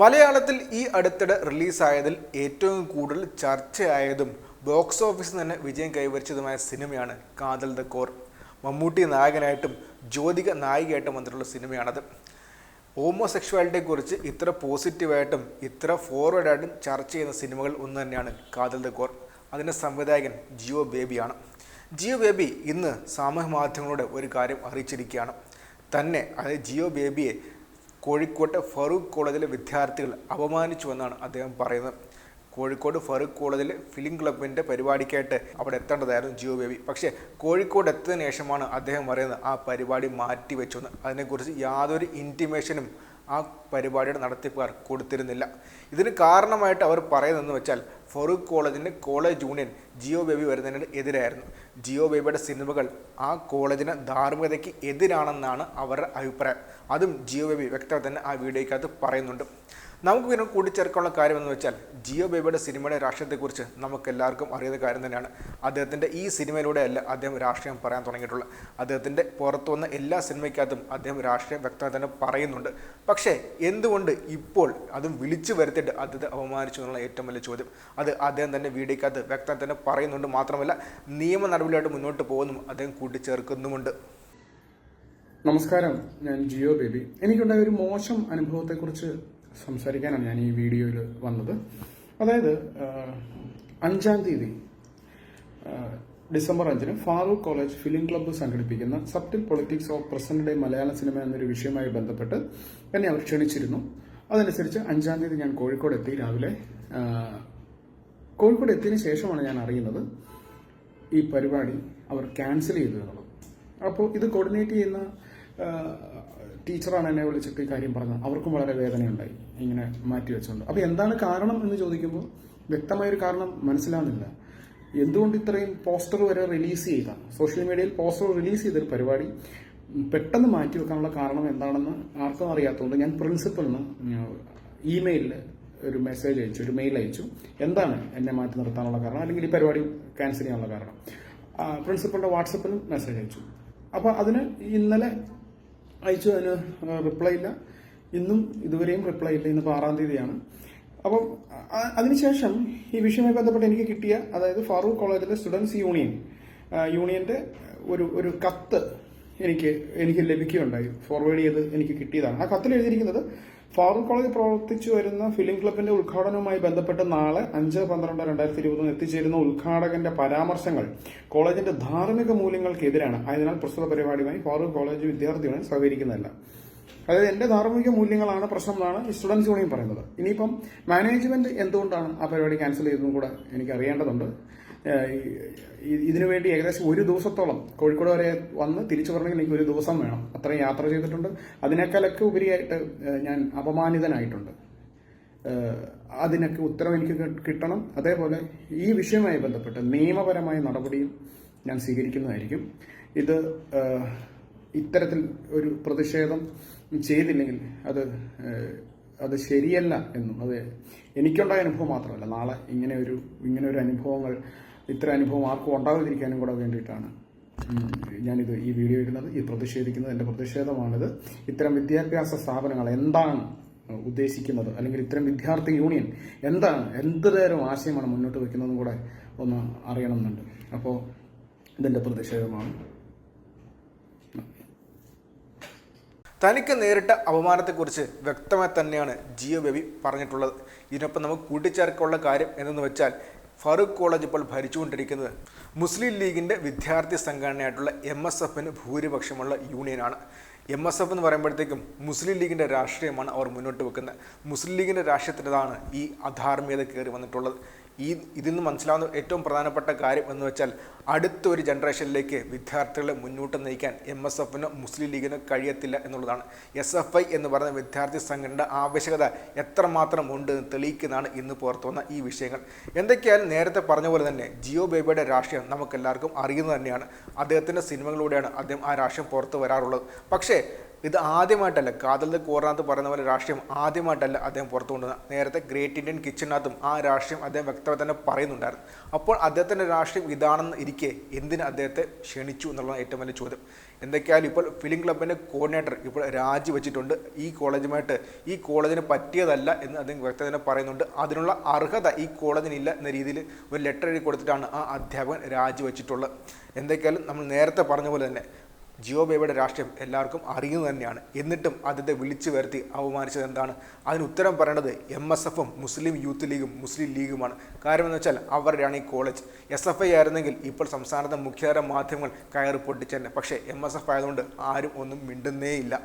മലയാളത്തിൽ ഈ അടുത്തിടെ റിലീസായതിൽ ഏറ്റവും കൂടുതൽ ചർച്ചയായതും ബോക്സ് ഓഫീസിൽ തന്നെ വിജയം കൈവരിച്ചതുമായ സിനിമയാണ് കാതൽ ദ കോർ. മമ്മൂട്ടി നായകനായിട്ടും ജ്യോതിക നായികയായിട്ടും വന്നിട്ടുള്ള സിനിമയാണത്. ഹോമോസെക്ഷുവാലിറ്റിയെക്കുറിച്ച് ഇത്ര പോസിറ്റീവായിട്ടും ഇത്ര ഫോർവേഡായിട്ടും ചർച്ച ചെയ്യുന്ന സിനിമകൾ ഒന്ന് തന്നെയാണ് കാതൽ ദ കോർ. അതിന്റെ സംവിധായകൻ ജിയോ ബേബിയാണ്. ജിയോ ബേബി ഇന്ന് സാമൂഹ്യ മാധ്യമങ്ങളോട് ഒരു കാര്യം അറിയിച്ചിരിക്കുകയാണ്. തന്നെ അതായത് ജിയോ ബേബിയെ കോഴിക്കോട്ടെ ഫറൂഖ് കോളേജിലെ വിദ്യാർത്ഥികൾ അപമാനിച്ചുവെന്നാണ് അദ്ദേഹം പറയുന്നത്. കോഴിക്കോട് ഫറൂഖ് കോളേജിൽ ഫിലിം ക്ലബിന്റെ പരിപാടിക്കായിട്ട് അവിടെ എത്തേണ്ടതായിരുന്നു ജിയോ ബേബി. പക്ഷേ കോഴിക്കോട് എത്തിയതിനു ശേഷമാണ് അദ്ദേഹം പറയുന്നത് ആ പരിപാടി മാറ്റി വെച്ചെന്ന് അതിനെക്കുറിച്ച് യാതൊരു ഇന്റിമേഷനും ആ പരിപാടിയുടെ നടത്തിപ്പുകാർ കൊടുത്തിരുന്നില്ല. ഇതിന് കാരണമായിട്ട് അവർ പറയുന്നതെന്ന് വെച്ചാൽ ഫറൂഖ് കോളേജിന്റെ കോളേജ് യൂണിയൻ ജിയോ ബേബി വരുന്നതിന് എതിരായിരുന്നു. ജിയോ ബേബിയുടെ സിനിമകൾ ആ കോളേജിന് ധാർമ്മികതയ്ക്ക് എതിരാണെന്നാണ് അവരുടെ അഭിപ്രായം. അതും ജിയോ ബേബി വ്യക്തമായി തന്നെ ആ വീഡിയോയ്ക്കകത്ത് പറയുന്നുണ്ട്. നമുക്ക് പിന്നെ കൂട്ടിച്ചേർക്കാനുള്ള കാര്യം എന്ന് വെച്ചാൽ ജിയോ ബേബിയുടെ സിനിമയുടെ രാഷ്ട്രീയത്തെക്കുറിച്ച് നമുക്ക് എല്ലാവർക്കും അറിയുന്ന കാര്യം തന്നെയാണ്. അദ്ദേഹത്തിന്റെ ഈ സിനിമയിലൂടെയല്ല അദ്ദേഹം രാഷ്ട്രീയം പറയാൻ തുടങ്ങിയിട്ടുള്ളത്. അദ്ദേഹത്തിന്റെ പുറത്തു വന്ന എല്ലാ സിനിമയ്ക്കകത്തും അദ്ദേഹം രാഷ്ട്രീയം വ്യക്തമായി തന്നെ പറയുന്നുണ്ട്. പക്ഷേ എന്തുകൊണ്ട് ഇപ്പോൾ അതും വിളിച്ചു വരുത്തിയിട്ട് അദ്ദേഹത്തെ അപമാനിച്ചു എന്നുള്ള ഏറ്റവും വലിയ ചോദ്യം? അത് അദ്ദേഹം തന്നെ വീഡിയോക്കകത്ത് വ്യക്തമായി തന്നെ പറയുന്നുണ്ട് മാത്രമല്ല നിയമ നടപടിയായിട്ട് മുന്നോട്ട് പോകുന്നു അദ്ദേഹം കൂട്ടിച്ചേർക്കുന്നുമുണ്ട്. നമസ്കാരം ഞാൻ ജിയോ ബേബി. എനിക്കുണ്ടായ ഒരു മോശം അനുഭവത്തെക്കുറിച്ച് സംസാരിക്കാനാണ് ഞാൻ ഈ വീഡിയോയിൽ വന്നത്. അതായത് അഞ്ചാം തീയതി ഡിസംബർ അഞ്ചിന് ഫാറൂഖ് കോളേജ് ഫിലിം ക്ലബ്ബ് സംഘടിപ്പിക്കുന്ന subtle politics of present day Malayala cinema എന്നൊരു വിഷയവുമായി ബന്ധപ്പെട്ട് എന്നെ അവർ ക്ഷണിച്ചിരുന്നു. അതനുസരിച്ച് അഞ്ചാം തീയതി ഞാൻ കോഴിക്കോട് എത്തി. രാവിലെ കോഴിക്കോട് എത്തിയതിനു ശേഷമാണ് ഞാൻ അറിയുന്നത് ഈ പരിപാടി അവർ ക്യാൻസൽ ചെയ്തു എന്നുള്ളത്. അപ്പോൾ ഇത് കോർഡിനേറ്റ് ചെയ്യുന്ന ടീച്ചറാണ് എന്നെ വിളിച്ചിട്ട് ഈ കാര്യം പറഞ്ഞത്. അവർക്കും വളരെ വേദനയുണ്ടായി. ഇങ്ങനെ മാറ്റി വെച്ചുകൊണ്ട് അപ്പോൾ എന്താണ് കാരണം എന്ന് ചോദിക്കുമ്പോൾ വ്യക്തമായൊരു കാരണം മനസ്സിലാവുന്നില്ല. എന്തുകൊണ്ട് ഇത്രയും പോസ്റ്റർ വരെ റിലീസ് ചെയ്ത സോഷ്യൽ മീഡിയയിൽ പോസ്റ്റർ റിലീസ് ചെയ്തൊരു പരിപാടി പെട്ടെന്ന് മാറ്റി വെക്കാനുള്ള കാരണം എന്താണെന്ന് ആർക്കും അറിയാത്തതുകൊണ്ട് ഞാൻ പ്രിൻസിപ്പലിന് ഇമെയിലിൽ ഒരു മെസ്സേജ് അയച്ചു ഒരു മെയിൽ അയച്ചു. എന്താണ് എന്നെ മാറ്റി നിർത്താനുള്ള കാരണം? അല്ലെങ്കിൽ ഈ പരിപാടി ക്യാൻസൽ ചെയ്യാനുള്ള കാരണം? പ്രിൻസിപ്പളിന്റെ വാട്സപ്പിലും മെസ്സേജ് അയച്ചു. അപ്പോൾ അതിന് ഇന്നലെ അയച്ചു അതിന് റിപ്ലൈ ഇല്ല. ഇന്നും ഇതുവരെയും റിപ്ലൈ ഇല്ല. ഇന്നിപ്പോൾ ആറാം തീയതിയാണ്. അപ്പം അതിനുശേഷം ഈ വിഷയവുമായി ബന്ധപ്പെട്ട് എനിക്ക് കിട്ടിയ അതായത് ഫാറൂഖ് കോളേജിലെ സ്റ്റുഡൻസ് യൂണിയൻ യൂണിയന്റെ ഒരു ഒരു കത്ത് എനിക്ക് എനിക്ക് ലഭിക്കുകയുണ്ടായി. ഫോർവേഡ് ചെയ്ത് എനിക്ക് കിട്ടിയതാണ്. ആ കത്തിൽ എഴുതിയിരിക്കുന്നത് ഫാറൂഖ് കോളേജ് പ്രവർത്തിച്ചു വരുന്ന ഫിലിം ക്ലബിന്റെ ഉദ്ഘാടനവുമായി ബന്ധപ്പെട്ട് നാളെ അഞ്ച് പന്ത്രണ്ട് രണ്ടായിരത്തി ഇരുപതിന് എത്തിച്ചേരുന്ന ഉദ്ഘാടകന്റെ പരാമർശങ്ങൾ കോളേജിന്റെ ധാർമ്മിക മൂല്യങ്ങൾക്കെതിരാണ്. ആയതിനാൽ പ്രസ്തുത പരിപാടിയുമായി ഫാറൂഖ് കോളേജ് വിദ്യാർത്ഥികളെ സഹകരിക്കുന്നില്ല. അതായത് എന്റെ ധാർമ്മിക മൂല്യങ്ങളാണ് പ്രശ്നം എന്നാണ് സ്റ്റുഡൻസ് യൂണിയൻ പറയുന്നത്. ഇനിയിപ്പം മാനേജ്മെന്റ് എന്തുകൊണ്ടാണ് ആ പരിപാടി ക്യാൻസൽ ചെയ്തതെന്നും കൂടെ എനിക്ക് അറിയേണ്ടതുണ്ട്. ഇതിനു വേണ്ടി ഏകദേശം ഒരു ദിവസത്തോളം കോഴിക്കോട് വരെ വന്ന് തിരിച്ചു വരണമെങ്കിൽ എനിക്ക് ഒരു ദിവസം വേണം. അത്രയും യാത്ര ചെയ്തിട്ടുണ്ട്. അതിനേക്കാളൊക്കെ ഉപരിയായിട്ട് ഞാൻ അപമാനിതനായിട്ടുണ്ട്. അതിനൊക്കെ ഉത്തരം എനിക്ക് കിട്ടണം. അതേപോലെ ഈ വിഷയവുമായി ബന്ധപ്പെട്ട് നിയമപരമായ നടപടിയും ഞാൻ സ്വീകരിക്കുന്നതായിരിക്കും. ഇത് ഇത്തരത്തിൽ ഒരു പ്രതിഷേധം ചെയ്തില്ലെങ്കിൽ അത് അത് ശരിയല്ല എന്നും അത് എനിക്കുണ്ടായ അനുഭവം മാത്രമല്ല. നാളെ ഇങ്ങനെ ഒരു ഇങ്ങനെ ഒരു അനുഭവങ്ങൾ ഇത്തരം അനുഭവം ആർക്കും ഉണ്ടാകാതിരിക്കാനും കൂടെ വേണ്ടിയിട്ടാണ് ഞാനിത് ഈ വീഡിയോ ഇടുന്നത്. ഈ പ്രതിഷേധിക്കുന്നത് എന്റെ പ്രതിഷേധമാണിത്. ഇത്തരം വിദ്യാഭ്യാസ സ്ഥാപനങ്ങൾ എന്താണ് ഉദ്ദേശിക്കുന്നത്? അല്ലെങ്കിൽ ഇത്തരം വിദ്യാർത്ഥി യൂണിയൻ എന്താണ് എന്ത് തരം ആശയമാണ് മുന്നോട്ട് വയ്ക്കുന്നതെന്നും കൂടെ ഒന്ന് അറിയണമെന്നുണ്ട്. അപ്പോൾ ഇതെന്റെ പ്രതിഷേധമാണ്. തനിക്ക് നേരിട്ട അപമാനത്തെക്കുറിച്ച് വ്യക്തമായി തന്നെയാണ് ജിയോ ബേബി പറഞ്ഞിട്ടുള്ളത്. ഇതിനൊപ്പം നമുക്ക് കൂട്ടിച്ചേർക്കാനുള്ള കാര്യം എന്തെന്ന് വെച്ചാൽ ഫറൂഖ് കോളേജ് ഇപ്പോൾ ഭരിച്ചുകൊണ്ടിരിക്കുന്നത്. മുസ്ലിം ലീഗിന്റെ വിദ്യാർത്ഥി സംഘടനയായിട്ടുള്ള എം എസ് എഫിന് ഭൂരിപക്ഷമുള്ള യൂണിയനാണ്. എം എസ് എഫ് എന്ന് പറയുമ്പോഴത്തേക്കും മുസ്ലിം ലീഗിന്റെ രാഷ്ട്രീയമാണ് അവർ മുന്നോട്ട് വെക്കുന്നത്. മുസ്ലിം ലീഗിന്റെ രാഷ്ട്രീയത്തിന്റെതാണ് ഈ അധാർമ്മികത കയറി വന്നിട്ടുള്ളത്. ഈ ഇതിൽ നിന്ന് മനസ്സിലാവുന്ന ഏറ്റവും പ്രധാനപ്പെട്ട കാര്യം എന്ന് വെച്ചാൽ അടുത്ത ഒരു ജനറേഷനിലേക്ക് വിദ്യാർത്ഥികളെ മുന്നോട്ട് നയിക്കാൻ എം എസ് എഫിനോ മുസ്ലിം ലീഗിനോ കഴിയത്തില്ല എന്നുള്ളതാണ്. എസ് എഫ് ഐ എന്ന് പറയുന്ന വിദ്യാർത്ഥി സംഘടന ആവശ്യകത എത്രമാത്രം ഉണ്ട് എന്ന് തെളിയിക്കുന്നതാണ് ഇന്ന് പുറത്തു വന്ന ഈ വിഷയങ്ങൾ. എന്തൊക്കെയായാലും നേരത്തെ പറഞ്ഞ പോലെ തന്നെ ജിയോ ബേബിയുടെ രാഷ്ട്രീയം നമുക്കെല്ലാവർക്കും അറിയുന്നത് തന്നെയാണ്. അദ്ദേഹത്തിന്റെ സിനിമകളിലൂടെയാണ് അദ്ദേഹം ആ രാഷ്ട്രീയം പുറത്ത് വരാറുള്ളത്. പക്ഷേ ഇത് ആദ്യമായിട്ടല്ല. കാതൽ കോറിനകത്ത് പറയുന്ന പോലെ രാഷ്ട്രീയം ആദ്യമായിട്ടല്ല അദ്ദേഹം പുറത്തു കൊണ്ടുവന്നത് നേരത്തെ ഗ്രേറ്റ് ഇന്ത്യൻ കിച്ചണിനകത്തും ആ രാഷ്ട്രീയം അദ്ദേഹം വ്യക്തമായി തന്നെ പറയുന്നുണ്ടായിരുന്നു. അപ്പോൾ അദ്ദേഹത്തിന്റെ രാഷ്ട്രീയം ഇതാണെന്ന് ഇരിക്കെ എന്തിന് അദ്ദേഹത്തെ ക്ഷണിച്ചു എന്നുള്ള ഏറ്റവും വലിയ ചോദ്യം. എന്തൊക്കെയായാലും ഇപ്പോൾ ഫിലിം ക്ലബിന്റെ കോർഡിനേറ്റർ ഇപ്പോൾ രാജിവെച്ചിട്ടുണ്ട്. ഈ കോളേജുമായിട്ട് ഈ കോളേജിന് പറ്റിയതല്ല എന്ന് അദ്ദേഹം വ്യക്തത തന്നെ പറയുന്നുണ്ട്. അതിനുള്ള അർഹത ഈ കോളേജിനില്ല എന്ന രീതിയിൽ ഒരു ലെറ്റർ എഴുതി കൊടുത്തിട്ടാണ് ആ അധ്യാപകൻ രാജിവെച്ചിട്ടുള്ളത്. എന്തൊക്കെയായാലും നമ്മൾ നേരത്തെ പറഞ്ഞ പോലെ തന്നെ ജിയോ ബേബിയുടെ രാഷ്ട്രീയം എല്ലാവർക്കും അറിയുന്നത് തന്നെയാണ്. എന്നിട്ടും അദ്ദേഹത്തെ വിളിച്ചു വരുത്തി അവമാനിച്ചത് എന്താണ്? അതിന് ഉത്തരം പറയേണ്ടത് എം എസ് എഫും മുസ്ലിം യൂത്ത് ലീഗും മുസ്ലിം ലീഗുമാണ്. കാര്യം എന്ന് വെച്ചാൽ അവരുടെയാണ് ഈ കോളേജ്. എസ് എഫ് ഐ ആയിരുന്നെങ്കിൽ ഇപ്പോൾ സംസ്ഥാനത്തെ മുഖ്യധാര മാധ്യമങ്ങൾ കയറി പൊട്ടിച്ചെന്നെ പക്ഷേ എം എസ് എഫ് ആയതുകൊണ്ട് ആരും ഒന്നും മിണ്ടുന്നേയില്ല.